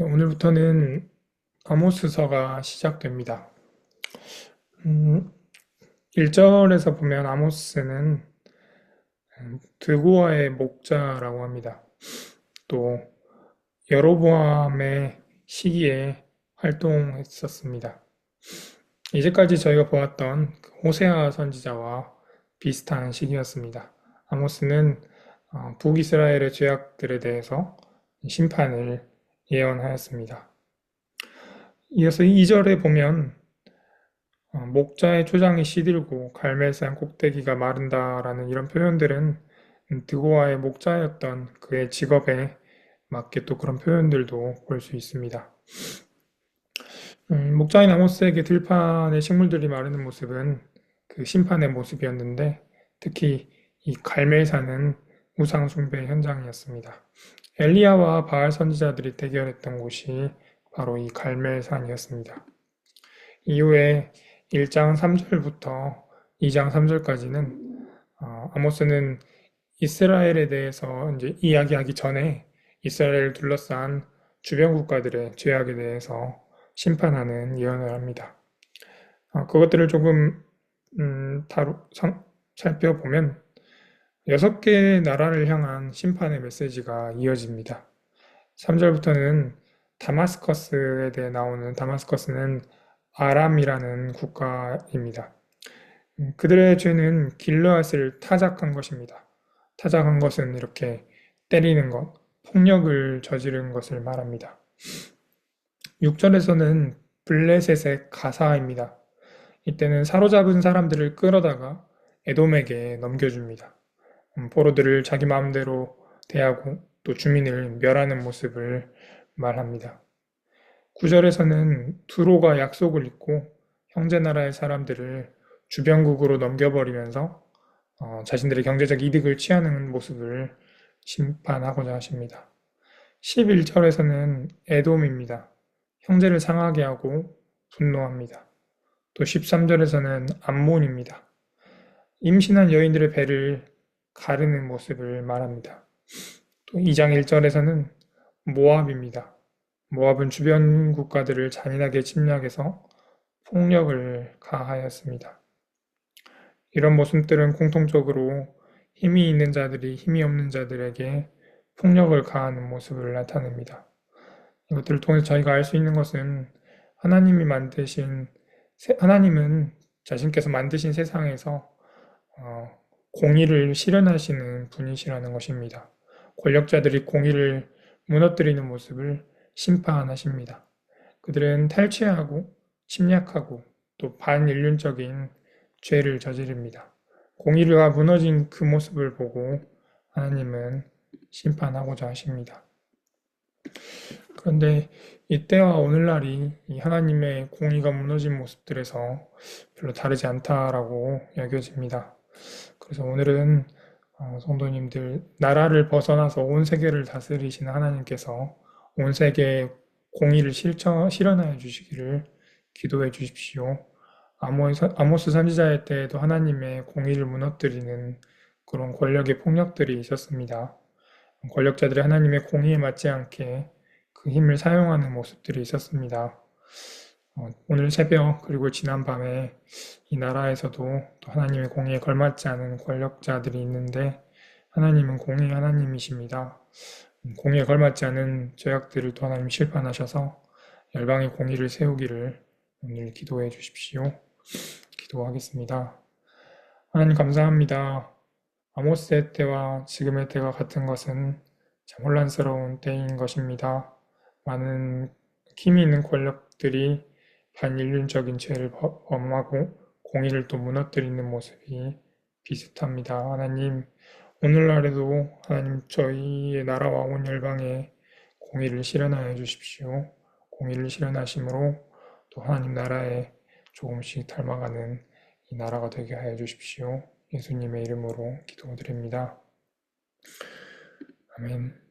오늘부터는 아모스서가 시작됩니다. 음, 1절에서 보면 아모스는 드고아의 목자라고 합니다. 또 여로보암의 시기에 활동했었습니다. 이제까지 저희가 보았던 그 호세아 선지자와 비슷한 시기였습니다. 아모스는 어, 북이스라엘의 죄악들에 대해서 심판을 예언하였습니다. 이어서 2절에 보면 어, 목자의 초장이 시들고 갈멜산 꼭대기가 마른다라는 이런 표현들은 드고아의 목자였던 그의 직업에 맞게 또 그런 표현들도 볼 수 있습니다. 음, 목자인 아모스에게 들판의 식물들이 마르는 모습은 그 심판의 모습이었는데 특히 이 갈멜산은 우상 숭배 현장이었습니다. 엘리야와 바알 선지자들이 대결했던 곳이 바로 이 갈멜산이었습니다. 이후에 1장 3절부터 2장 3절까지는 어, 아모스는 이스라엘에 대해서 이제 이야기하기 전에 이스라엘을 둘러싼 주변 국가들의 죄악에 대해서 심판하는 예언을 합니다. 어, 그것들을 조금 음, 다루, 상, 살펴보면 여섯 개의 나라를 향한 심판의 메시지가 이어집니다. 3절부터는 다마스커스에 대해 나오는 다마스커스는 아람이라는 국가입니다. 음, 그들의 죄는 길르앗을 타작한 것입니다. 타작한 것은 이렇게 때리는 것, 폭력을 저지른 것을 말합니다. 6절에서는 블레셋의 가사입니다. 이때는 사로잡은 사람들을 끌어다가 에돔에게 넘겨줍니다. 음, 포로들을 자기 마음대로 대하고 또 주민을 멸하는 모습을 말합니다. 9절에서는 두로가 약속을 잊고 형제 나라의 사람들을 주변국으로 넘겨버리면서 어, 자신들의 경제적 이득을 취하는 모습을 심판하고자 하십니다. 11절에서는 에돔입니다. 형제를 상하게 하고 분노합니다. 또 13절에서는 암몬입니다. 임신한 여인들의 배를 가르는 모습을 말합니다. 또 2장 1절에서는 모압입니다. 모압은 주변 국가들을 잔인하게 침략해서 폭력을 가하였습니다. 이런 모습들은 공통적으로 힘이 있는 자들이 힘이 없는 자들에게 폭력을 가하는 모습을 나타냅니다. 이것들을 통해서 저희가 알 수 있는 것은 하나님이 만드신 하나님은 자신께서 만드신 세상에서 어, 공의를 실현하시는 분이시라는 것입니다. 권력자들이 공의를 무너뜨리는 모습을 심판하십니다. 그들은 탈취하고 침략하고 또 반인륜적인 죄를 저지릅니다. 공의가 무너진 그 모습을 보고 하나님은 심판하고자 하십니다. 그런데 이때와 오늘날이 이 하나님의 공의가 무너진 모습들에서 별로 다르지 않다라고 여겨집니다. 그래서 오늘은 어, 성도님들 나라를 벗어나서 온 세계를 다스리시는 하나님께서 온 세계에 공의를 실천, 실현하여 주시기를 기도해 주십시오. 아모스 선지자의 때에도 하나님의 공의를 무너뜨리는 그런 권력의 폭력들이 있었습니다. 권력자들이 하나님의 공의에 맞지 않게 그 힘을 사용하는 모습들이 있었습니다. 어, 오늘 새벽 그리고 지난 밤에 이 나라에서도 또 하나님의 공의에 걸맞지 않은 권력자들이 있는데 하나님은 공의 하나님이십니다. 공의에 걸맞지 않은 죄악들을 또 하나님 실판하셔서 열방의 공의를 세우기를 오늘 기도해 주십시오. 기도하겠습니다. 하나님 감사합니다. 아모스의 때와 지금의 때가 같은 것은 참 혼란스러운 때인 것입니다. 많은 힘이 있는 권력들이 반인륜적인 죄를 범하고 공의를 또 무너뜨리는 모습이 비슷합니다. 하나님, 오늘날에도 하나님 저희의 나라와 온 열방에 공의를 실현하여 주십시오. 공의를 실현하심으로 또 하나님 나라에 조금씩 닮아가는 이 나라가 되게 하여 주십시오. 예수님의 이름으로 기도드립니다. 아멘.